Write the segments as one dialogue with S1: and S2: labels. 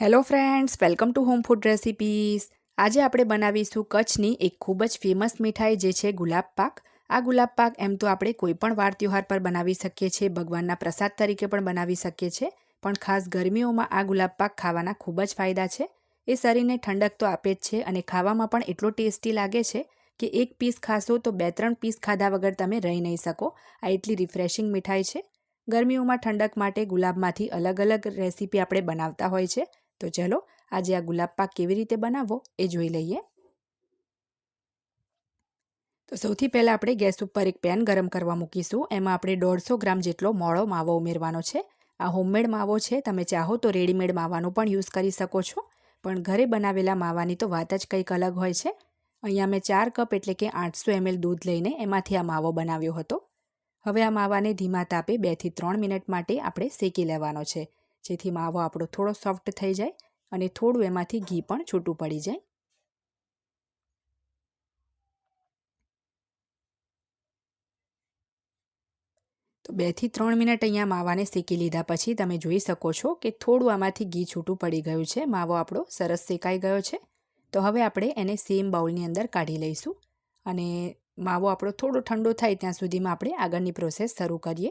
S1: Hello friends welcome to home food recipes આજે આપણે બનાવીશું કચ્છની એક ખૂબ જ ફેમસ મીઠાઈ જે છે ગુલાબ પાક. આ ગુલાબ પાક એમ તો આપણે કોઈ પણ વાર તહેવાર પર બનાવી શકીએ છીએ, ભગવાનના પ્રસાદ તરીકે પણ બનાવી શકીએ છીએ. પણ ખાસ ગરમીઓમાં આ ગુલાબ પાક ખાવાના ખૂબ જ ફાયદા છે. એ શરીરને ઠંડક તો આપે જ છે અને ખાવામાં પણ એટલો ટેસ્ટી લાગે છે કે એક પીસ ખાશો તો બે ત્રણ પીસ ખાધા વગર તમે રહી નહીં શકો. આ એટલી રિફ્રેશિંગ મીઠાઈ છે. ગરમીઓમાં ઠંડક માટે ગુલાબમાંથી અલગ અલગ રેસીપી આપણે બનાવતા હોય છે. તો ચલો આજે આ ગુલાબ પાક કેવી રીતે બનાવવો એ જોઈ લઈએ. તો સૌથી પહેલાં આપણે ગેસ ઉપર એક પેન ગરમ કરવા મૂકીશું. એમાં આપણે દોઢસો ગ્રામ જેટલો મોળો માવો ઉમેરવાનો છે. આ હોમમેડ માવો છે. તમે ચાહો તો રેડીમેડ માવાનો પણ યુઝ કરી શકો છો. પણ ઘરે બનાવેલા માવાની તો વાત જ કંઈક અલગ હોય છે. અહીંયા મેં ચાર કપ એટલે કે આઠસો એમએલ દૂધ લઈને એમાંથી આ માવો બનાવ્યો હતો. હવે આ માવાને ધીમા તાપે બેથી ત્રણ મિનિટ માટે આપણે શેકી લેવાનો છે. જેથી માવો આપણો થોડો સોફ્ટ થઈ જાય અને થોડું એમાંથી ઘી પણ છૂટું પડી જાય. તો બેથી ત્રણ મિનિટ અહીંયા માવાને શેકી લીધા પછી તમે જોઈ શકો છો કે થોડું આમાંથી ઘી છૂટું પડી ગયું છે, માવો આપણો સરસ શેકાઈ ગયો છે. તો હવે આપણે એને સેમ બાઉલની અંદર કાઢી લઈશું અને માવો આપણો થોડો ઠંડો થાય ત્યાં સુધીમાં આપણે આગળની પ્રોસેસ શરૂ કરીએ.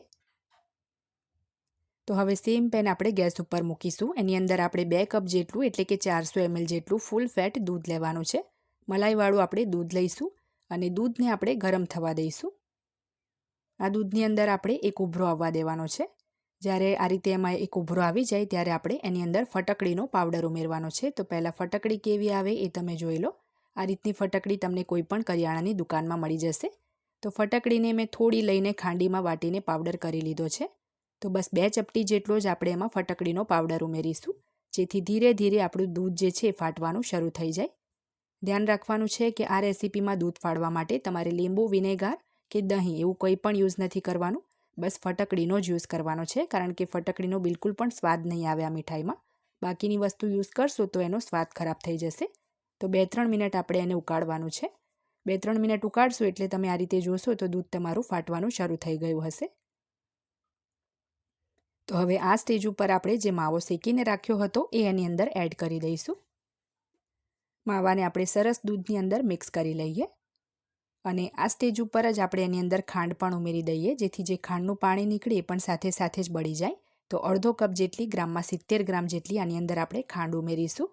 S1: તો હવે સેમ પેન આપણે ગેસ ઉપર મૂકીશું. એની અંદર આપણે બે કપ જેટલું, એટલે કે ચારસો એમએલ જેટલું ફૂલ ફેટ દૂધ લેવાનું છે. મલાઈવાળું આપણે દૂધ લઈશું અને દૂધને આપણે ગરમ થવા દઈશું. આ દૂધની અંદર આપણે એક ઉભરો આવવા દેવાનો છે. જ્યારે આ રીતે એમાં એક ઉભરો આવી જાય, ત્યારે આપણે એની અંદર ફટકડીનો પાવડર ઉમેરવાનો છે. તો પહેલાં ફટકડી કેવી આવે એ તમે જોઈ લો. આ રીતની ફટકડી તમને કોઈ પણ કરિયાણાની દુકાનમાં મળી જશે. તો ફટકડીને મેં થોડી લઈને ખાંડીમાં વાટીને પાવડર કરી લીધો છે. તો બસ બે ચપટી જેટલો જ આપણે એમાં ફટકડીનો પાવડર ઉમેરીશું, જેથી ધીરે ધીરે આપણું દૂધ જે છે ફાટવાનું શરૂ થઈ જાય. ધ્યાન રાખવાનું છે કે આ રેસીપીમાં દૂધ ફાડવા માટે તમારે લીંબુ, વિનેગાર કે દહીં એવું કંઈ પણ યુઝ નથી કરવાનું. બસ ફટકડીનો જ યુઝ કરવાનો છે, કારણ કે ફટકડીનો બિલકુલ પણ સ્વાદ નહીં આવે આ મીઠાઈમાં. બાકીની વસ્તુ યુઝ કરશો તો એનો સ્વાદ ખરાબ થઈ જશે. તો બે ત્રણ મિનિટ આપણે એને ઉકાળવાનું છે. બે ત્રણ મિનિટ ઉકાળશો એટલે તમે આ રીતે જોશો તો દૂધ તમારું ફાટવાનું શરૂ થઈ ગયું હશે. તો હવે આ સ્ટેજ ઉપર આપણે જે માવો શેકીને રાખ્યો હતો એ એની અંદર એડ કરી દઈશું. માવાને આપણે સરસ દૂધની અંદર મિક્સ કરી લઈએ અને આ સ્ટેજ ઉપર જ આપણે એની અંદર ખાંડ પણ ઉમેરી દઈએ, જેથી જે ખાંડનું પાણી નીકળે એ પણ સાથે સાથે જ બળી જાય. તો અડધો કપ જેટલી ગ્રામમાં સિત્તેર ગ્રામ જેટલી આની અંદર આપણે ખાંડ ઉમેરીશું.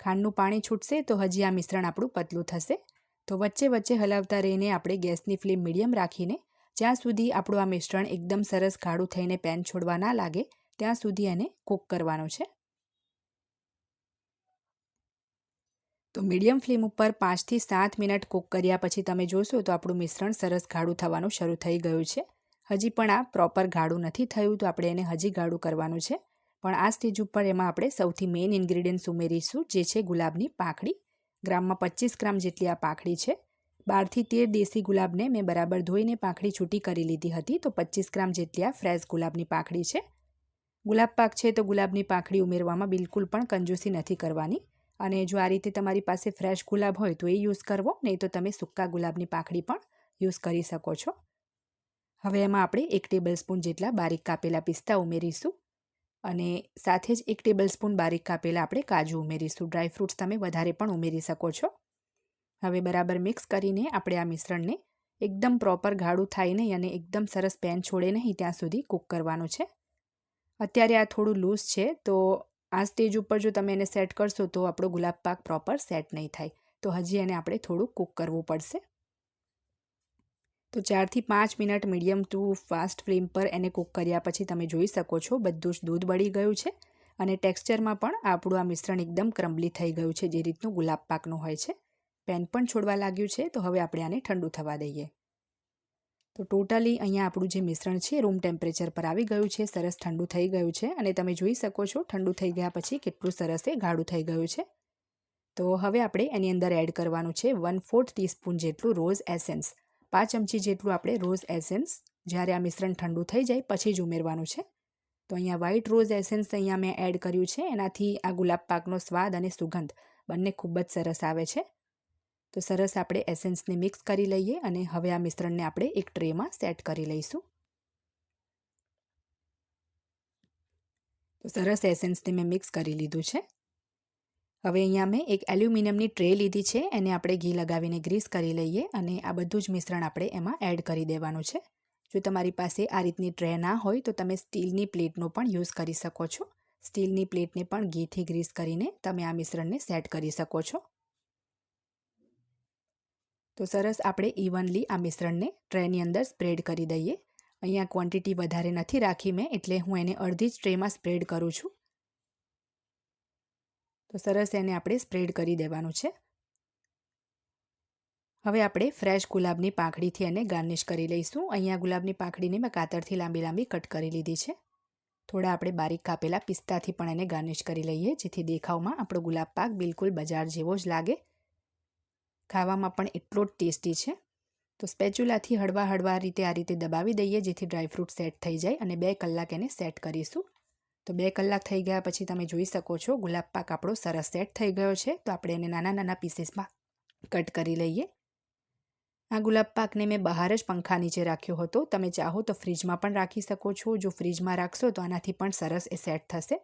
S1: ખાંડનું પાણી છૂટશે તો હજી આ મિશ્રણ આપણું પતલું થશે. તો વચ્ચે વચ્ચે હલાવતા રહીને આપણે ગેસની ફ્લેમ મીડિયમ રાખીને જ્યાં સુધી આપણું આ મિશ્રણ એકદમ સરસ ગાળું થઈને પેન છોડવા ના લાગે, ત્યાં સુધી એને કૂક કરવાનું છે. તો મીડિયમ ફ્લેમ ઉપર પાંચથી સાત મિનિટ કૂક કર્યા પછી તમે જોશો તો આપણું મિશ્રણ સરસ ગાળું થવાનું શરૂ થઈ ગયું છે. હજી પણ આ પ્રોપર ગાળું નથી થયું તો આપણે એને હજી ગાળું કરવાનું છે. પણ આ સ્ટેજ ઉપર એમાં આપણે સૌથી મેઇન ઇન્ગ્રીડિયન્ટ્સ ઉમેરીશું, જે છે ગુલાબની પાંખડી. ગ્રામમાં પચીસ ગ્રામ જેટલી આ પાંખડી છે. બારથી તેર દેશી ગુલાબને મેં બરાબર ધોઈને પાંખડી છૂટી કરી લીધી હતી, તો પચીસ ગ્રામ જેટલી આ ફ્રેશ ગુલાબની પાંખડી છે. ગુલાબ પાક છે તો ગુલાબની પાંખડી ઉમેરવામાં બિલકુલ પણ કંજૂસી નથી કરવાની. અને જો આ રીતે તમારી પાસે ફ્રેશ ગુલાબ હોય તો એ યુઝ કરવો, નહીં તો તમે સૂકા ગુલાબની પાંખડી પણ યુઝ કરી શકો છો. હવે એમાં આપણે એક ટેબલ સ્પૂન જેટલા બારીક કાપેલા પિસ્તા ઉમેરીશું. અને સાથે જ એક ટેબલ સ્પૂન બારીક કાપેલા આપણે કાજુ ઉમેરીશું. ડ્રાય ફ્રૂટ્સ તમે વધારે પણ ઉમેરી શકો છો. હવે બરાબર મિક્સ કરીને આપણે આ મિશ્રણને એકદમ પ્રોપર ગાળું થાય નહીં અને એકદમ સરસ પેન છોડે નહીં ત્યાં સુધી કૂક કરવાનું છે. અત્યારે આ થોડું લૂઝ છે, તો આ સ્ટેજ ઉપર જો તમે એને સેટ કરશો તો આપણો ગુલાબ પાક પ્રોપર સેટ નહીં થાય. તો હજી એને આપણે થોડું કૂક કરવું પડશે. તો ચારથી પાંચ minute medium to fast flame પર એને કૂક કર્યા પછી તમે જોઈ શકો છો બધું જ દૂધ બળી ગયું છે અને ટેક્સચરમાં પણ આપણું આ મિશ્રણ એકદમ ક્રમ્બલી થઈ ગયું છે, જે રીતનું ગુલાબ પાકનું હોય છે. પેન પણ છોડવા લાગ્યું છે, તો હવે આપણે આને ઠંડુ થવા દઈએ. તો ટોટલી અહીંયા આપણું જે મિશ્રણ છે, રૂમ ટેમ્પરેચર પર આવી ગયું છે, સરસ ઠંડુ થઈ ગયું છે, અને તમે જોઈ શકો છો, ઠંડુ થઈ ગયા પછી કેટલું સરસ એ ગાઢું થઈ ગયું છે. તો હવે આપણે એની અંદર એડ કરવાનું છે વન ફોર્થ ટીસ્પૂન જેટલું રોઝ એસેન્સ. પાંચ ચમચી જેટલું આપણે રોઝ એસેન્સ, જ્યારે આ મિશ્રણ ઠંડુ થઈ જાય પછી જ ઉમેરવાનું છે. તો અહીંયા વ્હાઇટ રોઝ એસેન્સ અહીંયા મેં એડ કર્યું છે, એનાથી આ ગુલાબ પાકનો સ્વાદ અને સુગંધ બંને ખૂબ જ સરસ આવે છે. તો સરસ આપણે એસેન્સને મિક્સ કરી લઈએ અને હવે આ મિશ્રણને આપણે એક ટ્રેમાં સેટ કરી લઈશું. તો સરસ એસેન્સને મેં મિક્સ કરી લીધું છે. હવે અહીંયા મેં એક એલ્યુમિનિયમની ટ્રે લીધી છે, એને આપણે ઘી લગાવીને ગ્રીસ કરી લઈએ અને આ બધું જ મિશ્રણ આપણે એમાં એડ કરી દેવાનું છે. જો તમારી પાસે આ રીતની ટ્રે ના હોય તો તમે સ્ટીલની પ્લેટનો પણ યુઝ કરી શકો છો. સ્ટીલની પ્લેટને પણ ઘીથી ગ્રીસ કરીને તમે આ મિશ્રણને સેટ કરી શકો છો. તો સરસ આપણે ઇવનલી આ મિશ્રણને ટ્રેની અંદર સ્પ્રેડ કરી દઈએ. અહીંયા ક્વોન્ટિટી વધારે નથી રાખી મેં, એટલે હું એને અડધી જ ટ્રેમાં સ્પ્રેડ કરું છું. તો સરસ એને આપણે સ્પ્રેડ કરી દેવાનું છે. હવે આપણે ફ્રેશ ગુલાબની પાંખડીથી એને ગાર્નિશ કરી લઈશું. અહીંયા ગુલાબની પાંખડીને મેં કાતરથી લાંબી લાંબી કટ કરી લીધી છે. થોડા આપણે બારીક કાપેલા પિસ્તાથી પણ એને ગાર્નિશ કરી લઈએ, જેથી દેખાવમાં આપણો ગુલાબ પાક બિલકુલ બજાર જેવો જ લાગે. ખાવામાં પણ એટલો જ ટેસ્ટી છે. તો સ્પેચ્યુલાથી હળવા હળવા રીતે આ રીતે દબાવી દઈએ જેથી ડ્રાયફ્રૂટ સેટ થઈ જાય અને બે કલાક એને સેટ કરીશું. તો બે કલાક થઈ ગયા પછી તમે જોઈ શકો છો ગુલાબ પાક આપણો સરસ સેટ થઈ ગયો છે. તો આપણે એને નાના નાના પીસીસમાં કટ કરી લઈએ. આ ગુલાબ પાકને મેં બહાર જ પંખા નીચે રાખ્યો હતો. તમે ચાહો તો ફ્રીજમાં પણ રાખી શકો છો. જો ફ્રીજમાં રાખશો તો આનાથી પણ સરસ એ સેટ થશે.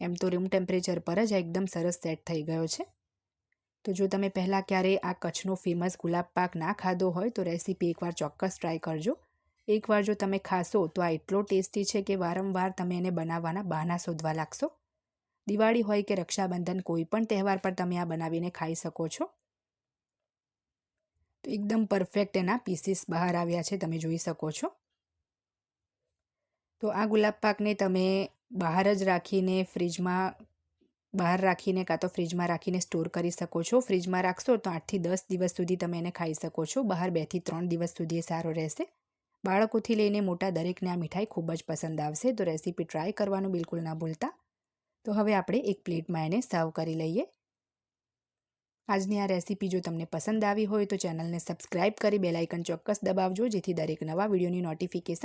S1: એમ તો રૂમ ટેમ્પરેચર પર જ એકદમ સરસ સેટ થઈ ગયો છે. તો જો તમે પહેલાં ક્યારેય આ કચ્છનો ફેમસ ગુલાબ પાક ના ખાધો હોય તો રેસીપી એકવાર ચોક્કસ ટ્રાય કરજો. એકવાર જો તમે ખાશો તો આ એટલો ટેસ્ટી છે કે વારંવાર તમે એને બનાવવાના બહાના શોધવા લાગશો. દિવાળી હોય કે રક્ષાબંધન કોઈ પણ તહેવાર પર તમે આ બનાવીને ખાઈ શકો છો. તો એકદમ પરફેક્ટ એના પીસીસ બહાર આવ્યા છે તમે જોઈ શકો છો. તો આ ગુલાબ પાકને તમે બહાર જ રાખીને ફ્રીજમાં બહાર રાખીને કાં તો ફ્રીજમાં રાખીને સ્ટોર કરી શકો છો. ફ્રીજમાં રાખશો તો આઠથી દસ દિવસ સુધી તમે એને ખાઈ શકો છો. બહાર બેથી ત્રણ દિવસ સુધી એ સારો રહેશે. બાળકોથી લઈને મોટા દરેકને આ મીઠાઈ ખૂબ જ પસંદ આવશે. તો રેસીપી ટ્રાય કરવાનું બિલકુલ ના ભૂલતા. તો હવે આપણે એક પ્લેટમાં એને સર્વ કરી લઈએ. આજની આ રેસીપી જો તમને પસંદ આવી હોય તો ચેનલને સબસ્ક્રાઇબ કરી બેલાઇકન ચોક્કસ દબાવજો, જેથી દરેક નવા વિડીયોની નોટિફિકેશન